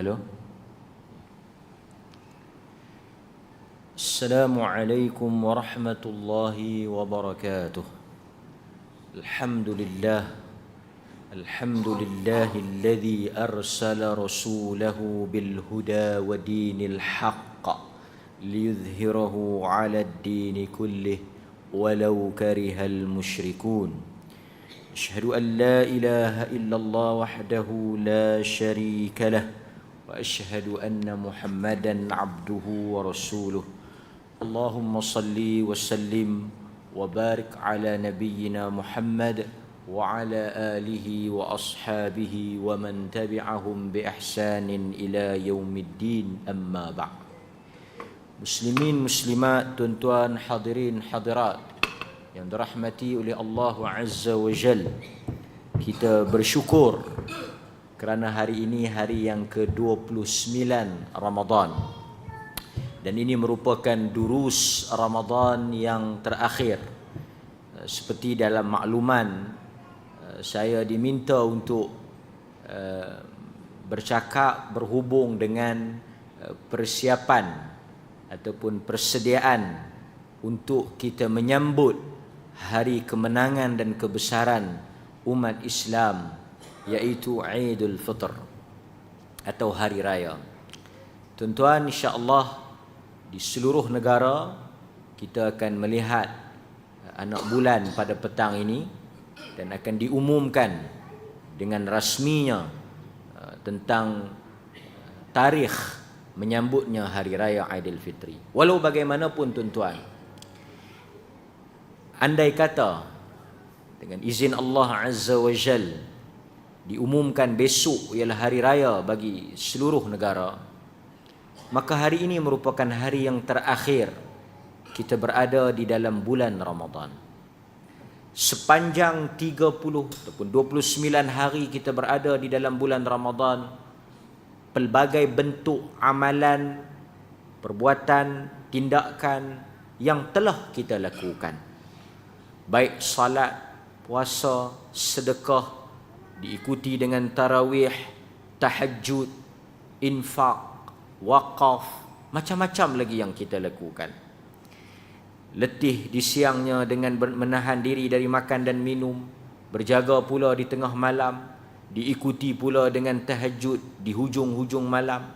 ألو؟ السلام عليكم ورحمة الله وبركاته. الحمد لله الحمد لله الذي أرسل رسوله بالهدى ودين الحق ليظهره على الدين كله ولو كره المشركون. أشهد أن لا إله إلا الله وحده لا شريك له. وأشهد أن محمدا عبده ورسوله. اللهم صل وسلم وبارك على نبينا محمد وعلى آله وأصحابه ومن تبعهم بإحسان إلى يوم الدين. أما بعد. مسلمين مسلمات tuan-tuan hadirin hadirat yang dirahmati oleh Allah Azza wa Jal. Kita bersyukur kerana hari ini hari yang ke-29 Ramadan. Dan ini merupakan durus Ramadan yang terakhir. Seperti dalam makluman saya diminta untuk eh, bercakap berhubung dengan eh, persiapan ataupun persediaan untuk kita menyambut hari kemenangan dan kebesaran umat Islam iaitu Aidul Fitr atau hari raya. Tuan-tuan insya-Allah di seluruh negara kita akan melihat anak bulan pada petang ini dan akan diumumkan dengan rasminya uh, tentang tarikh menyambutnya hari raya Aidilfitri. Walau bagaimanapun tuan-tuan, Andai kata dengan izin Allah Azza wa Jal diumumkan besok ialah hari raya bagi seluruh negara maka hari ini merupakan hari yang terakhir kita berada di dalam bulan Ramadan. Sepanjang 30 ataupun 29 hari kita berada di dalam bulan Ramadan pelbagai bentuk amalan perbuatan tindakan yang telah kita lakukan. Baik salat, puasa, sedekah diikuti dengan tarawih, tahajud, infak, wakaf, macam-macam lagi yang kita lakukan. Letih di siangnya dengan menahan diri dari makan dan minum, berjaga pula di tengah malam, diikuti pula dengan tahajud di hujung-hujung malam,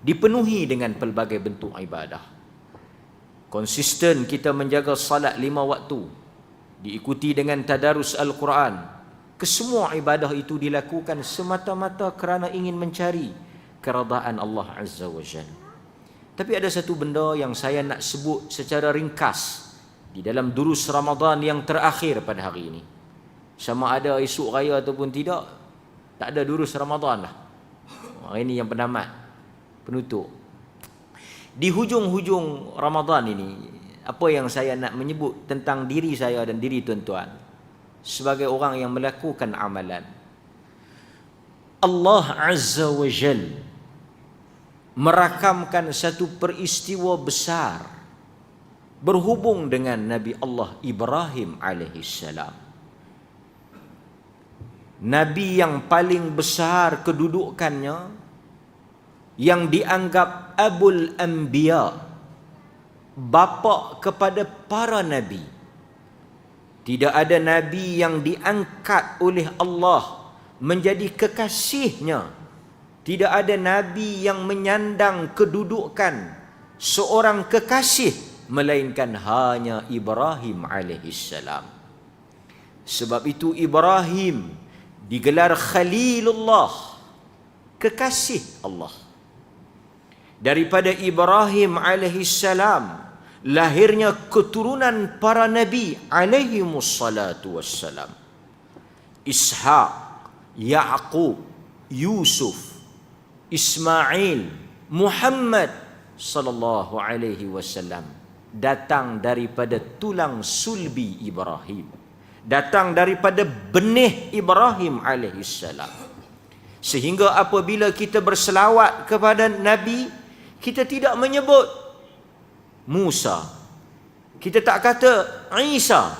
dipenuhi dengan pelbagai bentuk ibadah. Konsisten kita menjaga salat lima waktu diikuti dengan tadarus Al-Quran. Kesemua ibadah itu dilakukan semata-mata kerana ingin mencari keradaan Allah Azza wa Jal. Tapi ada satu benda yang saya nak sebut secara ringkas di dalam durus Ramadan yang terakhir pada hari ini. Sama ada esok raya ataupun tidak, tak ada durus Ramadan lah. Hari ini yang penamat, penutup. Di hujung-hujung Ramadan ini, apa yang saya nak menyebut tentang diri saya dan diri tuan-tuan sebagai orang yang melakukan amalan Allah Azza wa Jal merakamkan satu peristiwa besar berhubung dengan Nabi Allah Ibrahim alaihi salam Nabi yang paling besar kedudukannya yang dianggap Abul Anbiya' bapa kepada para nabi. Tidak ada nabi yang diangkat oleh Allah menjadi kekasihnya. Tidak ada nabi yang menyandang kedudukan seorang kekasih melainkan hanya Ibrahim alaihissalam. Sebab itu Ibrahim digelar Khalilullah, kekasih Allah. Daripada Ibrahim alaihissalam lahirnya keturunan para nabi alaihi wassalatu wassalam. Ishaq Yaqub Yusuf Ismail Muhammad sallallahu alaihi wasallam datang daripada tulang sulbi Ibrahim datang daripada benih Ibrahim alaihi salam. Sehingga apabila kita berselawat kepada nabi kita tidak menyebut Musa. Kita tak kata Isa.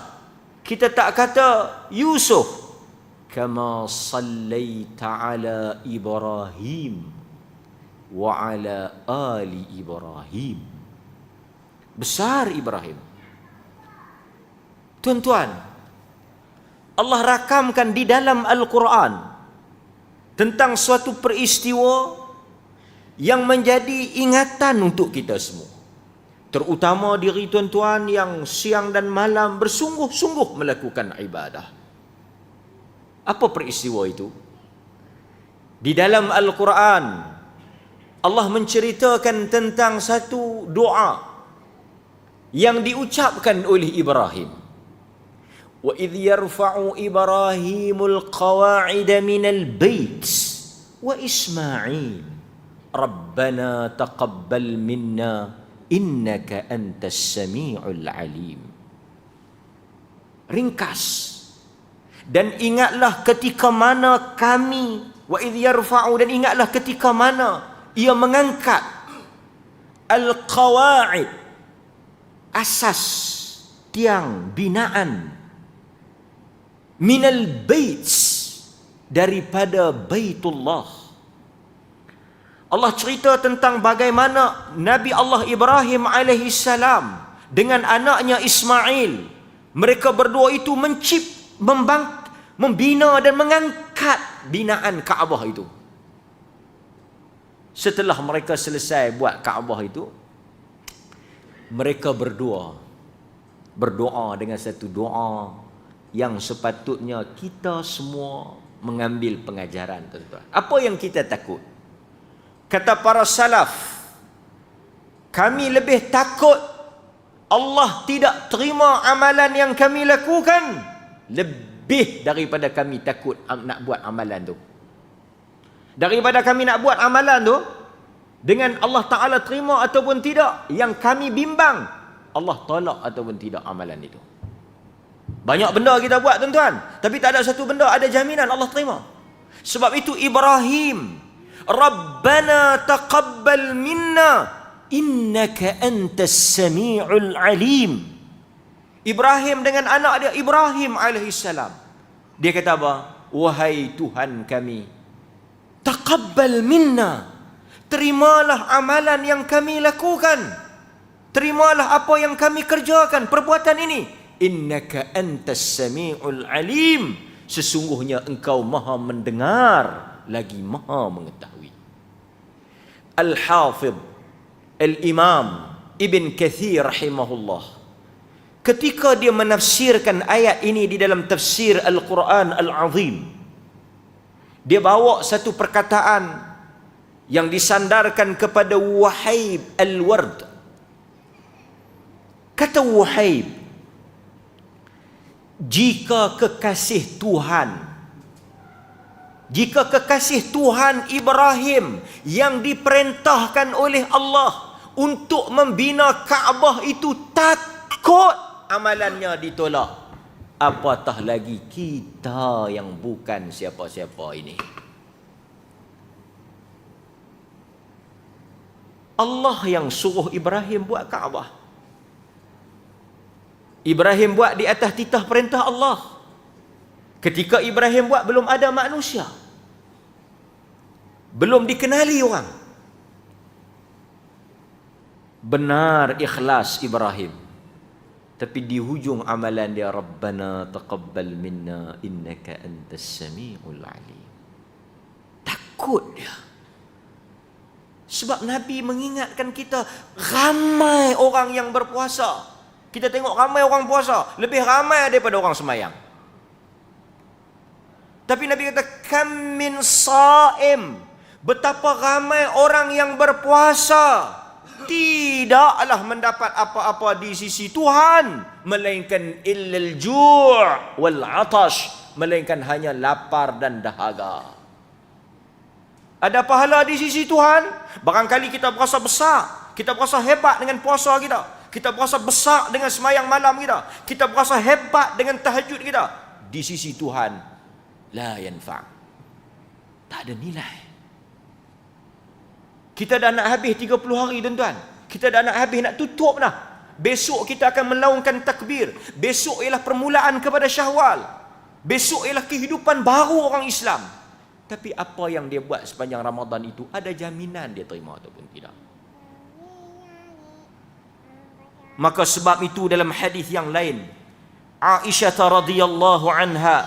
Kita tak kata Yusuf. Kama sallaita ala Ibrahim wa ala ali Ibrahim. Besar Ibrahim. Tuan-tuan, Allah rakamkan di dalam Al-Quran tentang suatu peristiwa yang menjadi ingatan untuk kita semua. Terutama diri tuan-tuan yang siang dan malam bersungguh-sungguh melakukan ibadah. Apa peristiwa itu? Di dalam Al-Quran, Allah menceritakan tentang satu doa yang diucapkan oleh Ibrahim. Wa idh yarfa'u Ibrahimul qawa'ida minal bait wa Isma'il. Rabbana taqabbal minna innaka antas samiul alim. Ringkas. Dan ingatlah ketika mana kami wa idh yarfa'u dan ingatlah ketika mana ia mengangkat al-qawaid asas tiang binaan minal baits daripada baitullah. Allah cerita tentang bagaimana Nabi Allah Ibrahim alaihi salam dengan anaknya Ismail mereka berdua itu mencip membang membina dan mengangkat binaan Kaabah itu setelah mereka selesai buat Kaabah itu mereka berdua berdoa dengan satu doa yang sepatutnya kita semua mengambil pengajaran tuan-tuan. Apa yang kita takut? Kata para salaf, kami lebih takut Allah tidak terima amalan yang kami lakukan lebih daripada kami takut nak buat amalan tu. Daripada kami nak buat amalan tu dengan Allah Taala terima ataupun tidak, yang kami bimbang Allah tolak ataupun tidak amalan itu. Banyak benda kita buat tuan-tuan. Tapi tak ada satu benda ada jaminan Allah terima. Sebab itu Ibrahim. Rabbana taqabbal minna. Innaka antas sami'ul alim. Ibrahim dengan anak dia Ibrahim alaihissalam. Dia kata apa? Wahai Tuhan kami. Taqabbal minna. Terimalah amalan yang kami lakukan. Terimalah apa yang kami kerjakan. Perbuatan ini innaka antas samiul alim sesungguhnya engkau maha mendengar lagi maha mengetahui al hafid al imam ibn kathir rahimahullah. Ketika dia menafsirkan ayat ini di dalam tafsir al quran al azim dia bawa satu perkataan yang disandarkan kepada wahib al ward kata wahib jika kekasih Tuhan jika kekasih Tuhan Ibrahim yang diperintahkan oleh Allah untuk membina Kaabah itu takut amalannya ditolak apatah lagi kita yang bukan siapa-siapa ini Allah yang suruh Ibrahim buat Kaabah Ibrahim buat di atas titah perintah Allah. Ketika Ibrahim buat belum ada manusia. Belum dikenali orang. Benar ikhlas Ibrahim. Tapi di hujung amalan dia Rabbana taqabbal minna innaka antas samiul alim. Takut dia. Sebab Nabi mengingatkan kita ramai orang yang berpuasa kita tengok ramai orang puasa, lebih ramai daripada orang semayang. Tapi Nabi kata kam min saim. Betapa ramai orang yang berpuasa tidaklah mendapat apa-apa di sisi Tuhan melainkan illal ju' wal 'atash melainkan hanya lapar dan dahaga. Ada pahala di sisi Tuhan? Barangkali kita berasa besar, kita berasa hebat dengan puasa kita. Kita berasa besar dengan semayang malam kita. Kita berasa hebat dengan tahajud kita. Di sisi Tuhan, la yanfa' Tak ada nilai. Kita dah nak habis 30 hari tuan-tuan. Kita dah nak habis nak tutup dah. Besok kita akan melaungkan takbir. Besok ialah permulaan kepada syahwal. Besok ialah kehidupan baru orang Islam. Tapi apa yang dia buat sepanjang Ramadan itu ada jaminan dia terima ataupun tidak. Maka sebab itu dalam hadis yang lain Aisyah radhiyallahu anha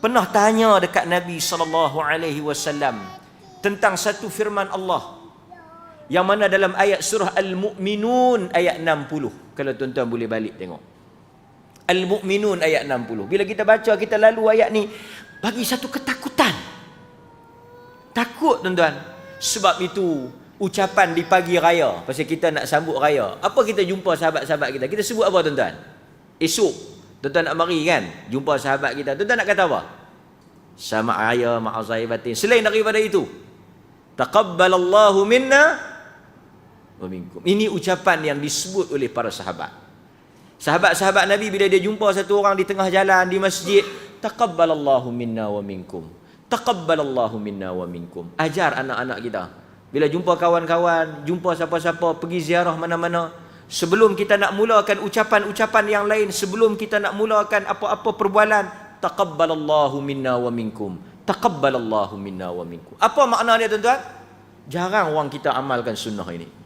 pernah tanya dekat Nabi sallallahu alaihi wasallam tentang satu firman Allah yang mana dalam ayat surah Al-Mu'minun ayat 60 kalau tuan-tuan boleh balik tengok. Al-Mu'minun ayat 60 bila kita baca kita lalu ayat ni bagi satu ketakutan. Takut tuan-tuan. Sebab itu ucapan di pagi raya pasal kita nak sambut raya. Apa kita jumpa sahabat-sahabat kita? Kita sebut apa tuan-tuan? Esok. Tuan-tuan nak mari kan? Jumpa sahabat kita. Tuan-tuan nak kata apa? Sama raya ma'azai batin selain daripada itu taqabbalallahu minna wa minkum. Ini ucapan yang disebut oleh para sahabat. Sahabat-sahabat Nabi bila dia jumpa satu orang di tengah jalan di masjid, taqabbalallahu minna wa minkum. Taqabbalallahu minna wa minkum. Ajar anak-anak kita. Bila jumpa kawan-kawan, jumpa siapa-siapa, pergi ziarah mana-mana, sebelum kita nak mulakan ucapan-ucapan yang lain, sebelum kita nak mulakan apa-apa perbualan, taqabbalallahu minna wa minkum. Taqabbalallahu minna wa minkum. Apa makna dia tuan-tuan? Jarang orang kita amalkan sunnah ini.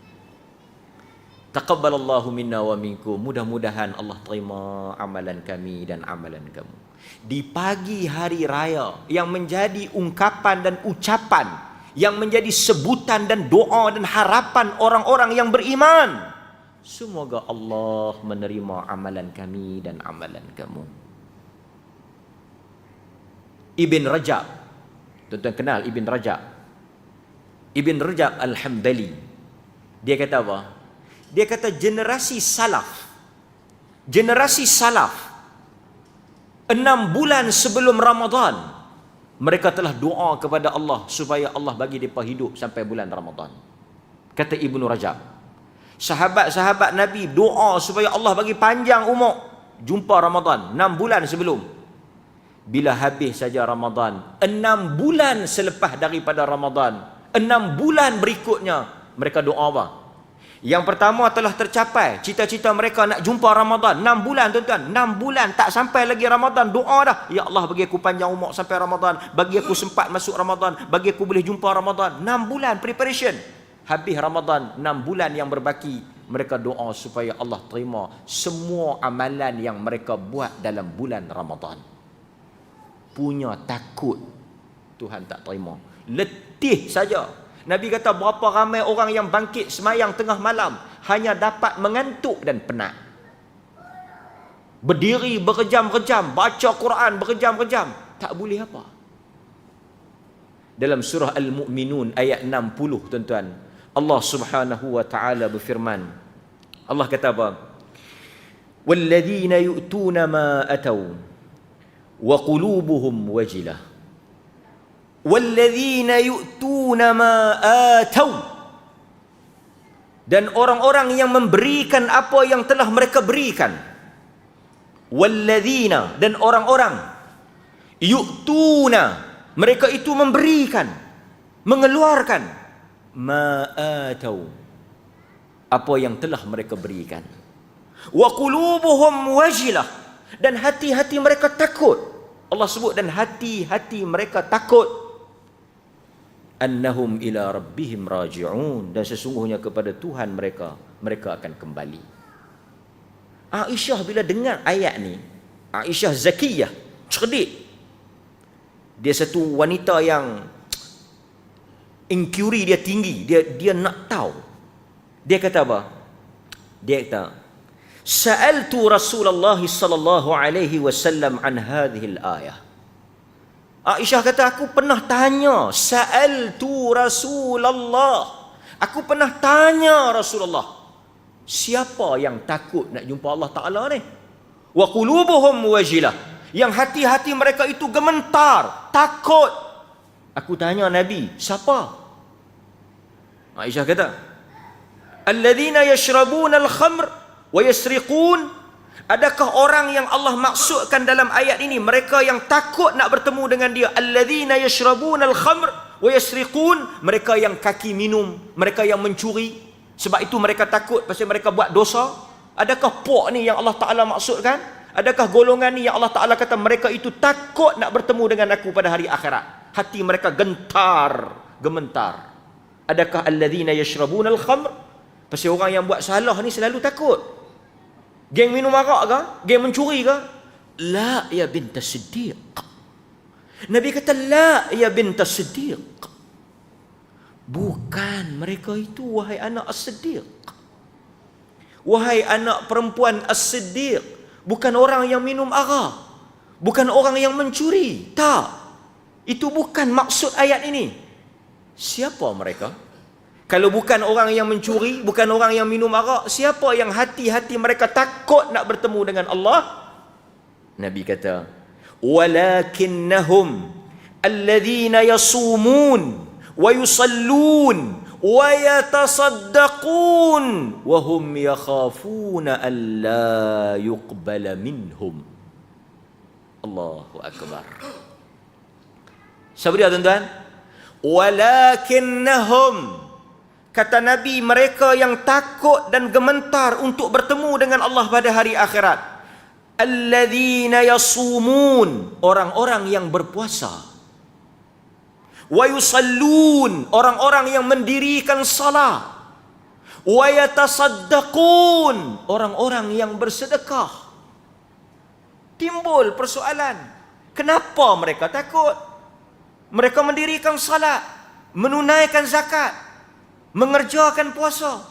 Taqabbalallahu minna wa minkum. Mudah-mudahan Allah terima amalan kami dan amalan kamu. Di pagi hari raya yang menjadi ungkapan dan ucapan yang menjadi sebutan dan doa dan harapan orang-orang yang beriman. Semoga Allah menerima amalan kami dan amalan kamu. Ibn Rajab. Tuan-tuan kenal Ibn Rajab. Ibn Rajab Al-Hamdali. Dia kata apa? Dia kata generasi salaf. Generasi salaf. Enam bulan sebelum Ramadan. Mereka telah doa kepada Allah supaya Allah bagi mereka hidup sampai bulan Ramadan. Kata Ibnu Rajab. Sahabat-sahabat Nabi doa supaya Allah bagi panjang umur. Jumpa Ramadan. Enam bulan sebelum. Bila habis saja Ramadan. Enam bulan selepas daripada Ramadan. Enam bulan berikutnya. Mereka doa apa? Yang pertama telah tercapai cita-cita mereka nak jumpa Ramadan. 6 bulan tuan-tuan. 6 bulan tak sampai lagi Ramadan. Doa dah. Ya Allah bagi aku panjang umur sampai Ramadan. Bagi aku sempat masuk Ramadan. Bagi aku boleh jumpa Ramadan. 6 bulan preparation. Habis Ramadan 6 bulan yang berbaki. Mereka doa supaya Allah terima semua amalan yang mereka buat dalam bulan Ramadan. Punya takut Tuhan tak terima. Letih saja Nabi kata berapa ramai orang yang bangkit semayang tengah malam hanya dapat mengantuk dan penat. Berdiri berkejam-kejam, baca Quran berkejam-kejam, tak boleh apa. Dalam surah Al-Mu'minun ayat 60 tuan-tuan, Allah Subhanahu wa taala berfirman. Allah kata apa? Walladzina yu'tuna ma atau wa qulubuhum wajilah walladzina yu'tuna ma atau dan orang-orang yang memberikan apa yang telah mereka berikan. walladzina dan orang-orang. yu'tuna mereka itu memberikan. Mengeluarkan. ma atau apa yang telah mereka berikan. wa qulubuhum wajilah dan hati-hati mereka takut. Allah sebut dan hati-hati mereka takut annahum ila rabbihim raji'un. Dan sesungguhnya kepada Tuhan mereka mereka akan kembali. Aisyah bila dengar ayat ni Aisyah zakiyah cerdik. Dia satu wanita yang inquiry dia tinggi. Dia dia nak tahu. Dia kata apa? Dia kata sa'altu Rasulullah sallallahu alaihi wasallam an hadhihi al-ayah Aisyah kata aku pernah tanya sa'al tu Rasulullah. Aku pernah tanya Rasulullah. Siapa yang takut nak jumpa Allah Taala ni? Wa qulubuhum wajilah. Yang hati-hati mereka itu gemetar, takut. Aku tanya Nabi, siapa? Aisyah kata, "Alladzina yashrabuna al-khamr wa yasriqun Adakah orang yang Allah maksudkan dalam ayat ini? Mereka yang takut nak bertemu dengan dia. Alladzina yashrabuna al-khamr wa yasriqun. Mereka yang kaki minum. Mereka yang mencuri. Sebab itu mereka takut pasal mereka buat dosa. Adakah puak ni yang Allah Taala maksudkan? Adakah golongan ni yang Allah Taala kata mereka itu takut nak bertemu dengan aku pada hari akhirat? Hati mereka gentar, gementar. Adakah alladzina yashrabuna al-khamr? Pasal orang yang buat salah ni selalu takut. Geng minum arak ke? Geng mencuri ke? La ya bint Siddiq. Nabi kata la ya bint Siddiq. Bukan mereka itu wahai anak As-Siddiq. Wahai anak perempuan As-Siddiq, bukan orang yang minum arak. Bukan orang yang mencuri. Tak. Itu bukan maksud ayat ini. Siapa mereka? Kalau bukan orang yang mencuri, bukan orang yang minum arak, siapa yang hati-hati mereka takut nak bertemu dengan Allah? Nabi kata, "Walakinnahum alladhina yasumun wa yusallun wa yatasaddaqun wa hum yakhafuna an la yuqbala minhum." Allahu akbar. Siapa dia tuan-tuan? Walakinnahum kata Nabi mereka yang takut dan gementar untuk bertemu dengan Allah pada hari akhirat. Alladzina yasumun. Orang-orang yang berpuasa. Wa yusallun. Orang-orang yang mendirikan salat. Wa yatasaddaqun. Orang-orang yang bersedekah. Timbul persoalan. Kenapa mereka takut? Mereka mendirikan salat. Menunaikan zakat mengerjakan puasa,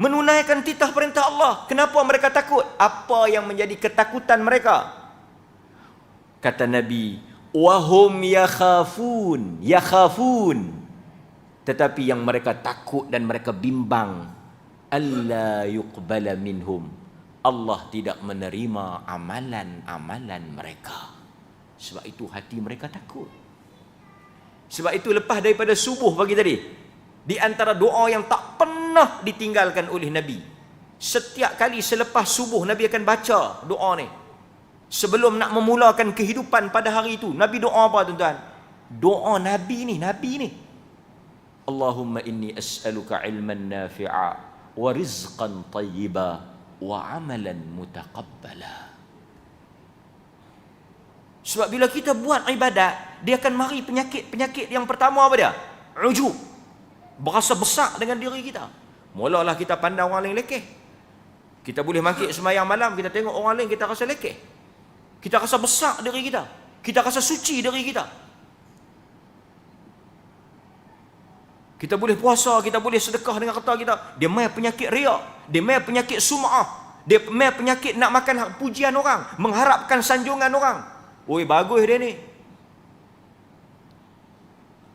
menunaikan titah perintah Allah. Kenapa mereka takut? Apa yang menjadi ketakutan mereka? Kata Nabi, wahum yakhafun, yakhafun. Tetapi yang mereka takut dan mereka bimbang, alla yuqbala minhum. Allah tidak menerima amalan-amalan mereka. Sebab itu hati mereka takut. Sebab itu lepas daripada subuh pagi tadi, di antara doa yang tak pernah ditinggalkan oleh Nabi. Setiap kali selepas subuh Nabi akan baca doa ni. Sebelum nak memulakan kehidupan pada hari itu, Nabi doa apa tuan-tuan? Doa Nabi ni, Nabi ni. Allahumma inni as'aluka ilman nafi'a wa rizqan tayyiba wa amalan mutaqabbala. Sebab bila kita buat ibadat, dia akan mari penyakit-penyakit yang pertama apa dia? Ujub berasa besar dengan diri kita. Mulalah kita pandang orang lain lekeh. Kita boleh mangkit semayang malam, kita tengok orang lain, kita rasa lekeh. Kita rasa besar diri kita. Kita rasa suci diri kita. Kita boleh puasa, kita boleh sedekah dengan kata kita. Dia main penyakit riak. Dia main penyakit sum'ah. Dia main penyakit nak makan pujian orang. Mengharapkan sanjungan orang. Oi, bagus dia ni.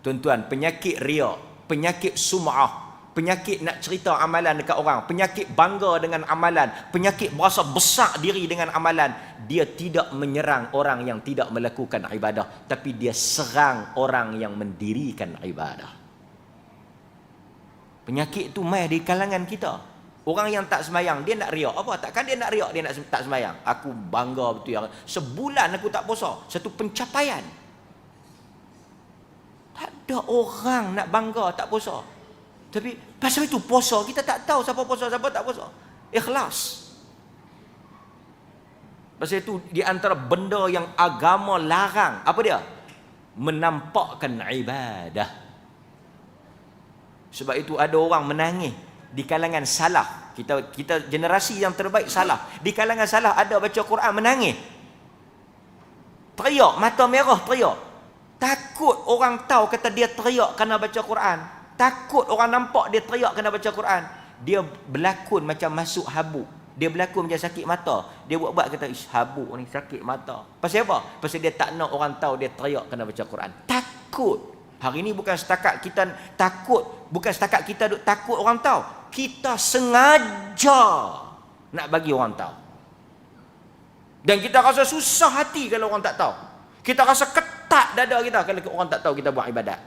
Tuan-tuan, penyakit riak penyakit sum'ah, penyakit nak cerita amalan dekat orang, penyakit bangga dengan amalan, penyakit berasa besar diri dengan amalan, dia tidak menyerang orang yang tidak melakukan ibadah, tapi dia serang orang yang mendirikan ibadah. Penyakit tu mai di kalangan kita. Orang yang tak semayang, dia nak riak. Apa? Takkan dia nak riak, dia nak tak semayang. Aku bangga betul. yang Sebulan aku tak puasa. Satu pencapaian. Ada orang nak bangga tak puasa. Tapi pasal itu puasa kita tak tahu siapa puasa siapa tak puasa. Ikhlas. Pasal itu di antara benda yang agama larang apa dia? Menampakkan ibadah. Sebab itu ada orang menangis di kalangan salah. Kita kita generasi yang terbaik salah. Di kalangan salah ada baca Quran menangis. Teriak, mata merah teriak. Takut orang tahu kata dia teriak kerana baca Quran. Takut orang nampak dia teriak kerana baca Quran. Dia berlakon macam masuk habuk. Dia berlakon macam sakit mata. Dia buat-buat kata, ish habuk ni sakit mata. Pasal apa? Pasal dia tak nak orang tahu dia teriak kerana baca Quran. Takut. Hari ini bukan setakat kita takut. Bukan setakat kita takut orang tahu. Kita sengaja nak bagi orang tahu. Dan kita rasa susah hati kalau orang tak tahu. Kita rasa ketat dada kita kalau orang tak tahu kita buat ibadat.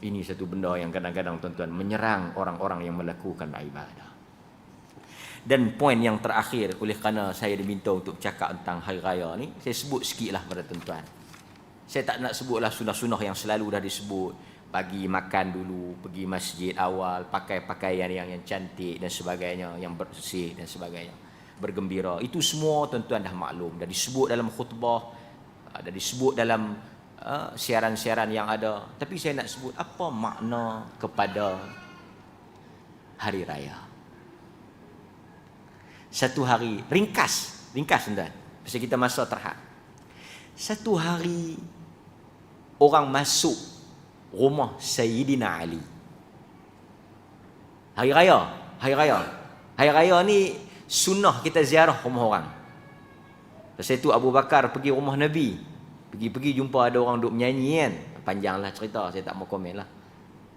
Ini satu benda yang kadang-kadang tuan-tuan menyerang orang-orang yang melakukan ibadah. Dan poin yang terakhir oleh kerana saya diminta untuk cakap tentang hari raya ni, saya sebut sikitlah pada tuan-tuan. Saya tak nak sebutlah sunah-sunah yang selalu dah disebut. Pagi makan dulu, pergi masjid awal, pakai pakaian yang yang cantik dan sebagainya, yang bersih dan sebagainya bergembira. Itu semua tuan-tuan dah maklum. Dah disebut dalam khutbah, dah disebut dalam uh, siaran-siaran yang ada. Tapi saya nak sebut apa makna kepada hari raya. Satu hari ringkas, ringkas tuan. Pasal kita masa terhad. Satu hari orang masuk rumah Sayyidina Ali. Hari raya, hari raya. Hari raya ni sunnah kita ziarah rumah orang. Pasal itu Abu Bakar pergi rumah Nabi. Pergi-pergi jumpa ada orang duk menyanyi kan. Panjanglah cerita, saya tak mau komen lah.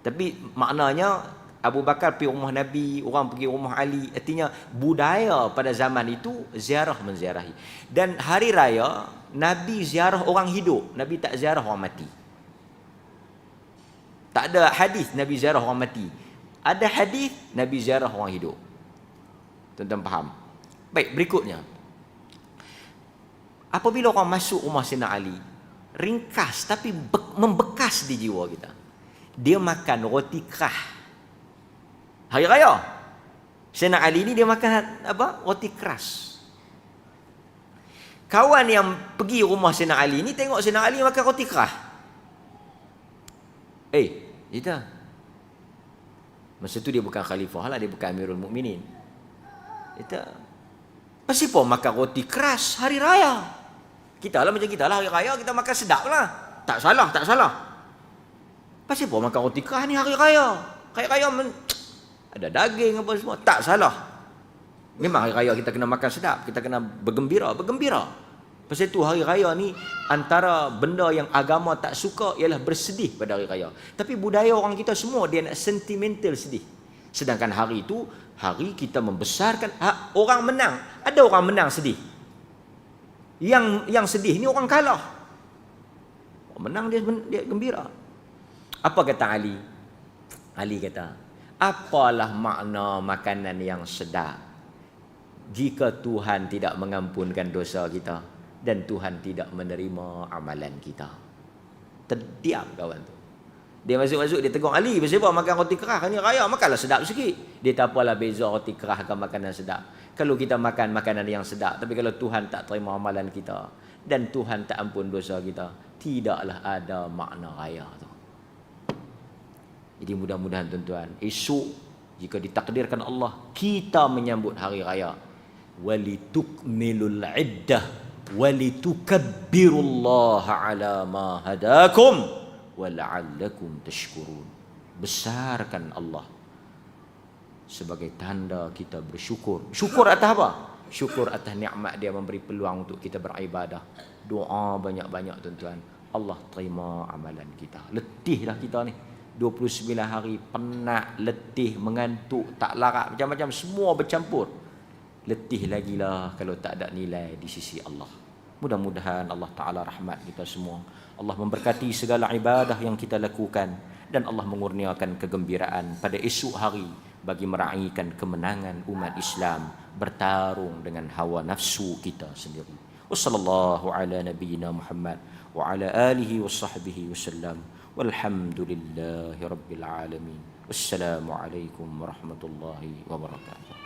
Tapi maknanya Abu Bakar pergi rumah Nabi, orang pergi rumah Ali. Artinya budaya pada zaman itu ziarah menziarahi. Dan hari raya, Nabi ziarah orang hidup. Nabi tak ziarah orang mati. Tak ada hadis Nabi ziarah orang mati. Ada hadis Nabi ziarah orang hidup. Tuan-tuan faham? Baik, berikutnya. Apabila orang masuk rumah Sina Ali, ringkas tapi membekas di jiwa kita. Dia makan roti kerah. Hari raya. Sina Ali ni dia makan apa? Roti keras. Kawan yang pergi rumah Sina Ali ni tengok Sina Ali makan roti kerah. Eh, kita. Masa tu dia bukan khalifah lah, dia bukan Amirul Mukminin. Kita. Pasti pun makan roti keras hari raya. Kita lah macam kita lah hari raya kita makan sedap lah. Tak salah, tak salah. Pasti pun makan roti keras ni hari raya. Hari raya men... ada daging apa semua. Tak salah. Memang hari raya kita kena makan sedap. Kita kena bergembira, bergembira. Pasal itu hari raya ni antara benda yang agama tak suka ialah bersedih pada hari raya. Tapi budaya orang kita semua dia nak sentimental sedih. Sedangkan hari itu hari kita membesarkan orang menang. Ada orang menang sedih. Yang yang sedih ni orang kalah. Menang dia dia gembira. Apa kata Ali? Ali kata, "Apalah makna makanan yang sedap jika Tuhan tidak mengampunkan dosa kita?" dan Tuhan tidak menerima amalan kita. Terdiam kawan tu. Dia masuk-masuk dia tegur Ali, pasal apa makan roti kerah ni raya makanlah sedap sikit. Dia tak apalah beza roti kerah dengan makanan sedap kalau kita makan makanan yang sedap tapi kalau Tuhan tak terima amalan kita dan Tuhan tak ampun dosa kita tidaklah ada makna raya tu. Jadi mudah-mudahan tuan-tuan esok jika ditakdirkan Allah kita menyambut hari raya. Walitukmilul iddah walitukabbirullah ala ma hadakum walallakum tashkurun. Besarkan Allah sebagai tanda kita bersyukur. Syukur atas apa? Syukur atas nikmat dia memberi peluang untuk kita beribadah. Doa banyak-banyak tuan-tuan. Allah terima amalan kita. Letihlah kita ni. 29 hari penat letih mengantuk tak larat macam-macam semua bercampur. Letih lagi lah kalau tak ada nilai di sisi Allah. Mudah-mudahan Allah Ta'ala rahmat kita semua. Allah memberkati segala ibadah yang kita lakukan. Dan Allah mengurniakan kegembiraan pada esok hari bagi meraihkan kemenangan umat Islam bertarung dengan hawa nafsu kita sendiri. Wassallallahu ala nabiyyina Muhammad wa ala alihi wa sahbihi wasallam. Walhamdulillahi rabbil alamin. Wassalamualaikum warahmatullahi wabarakatuh.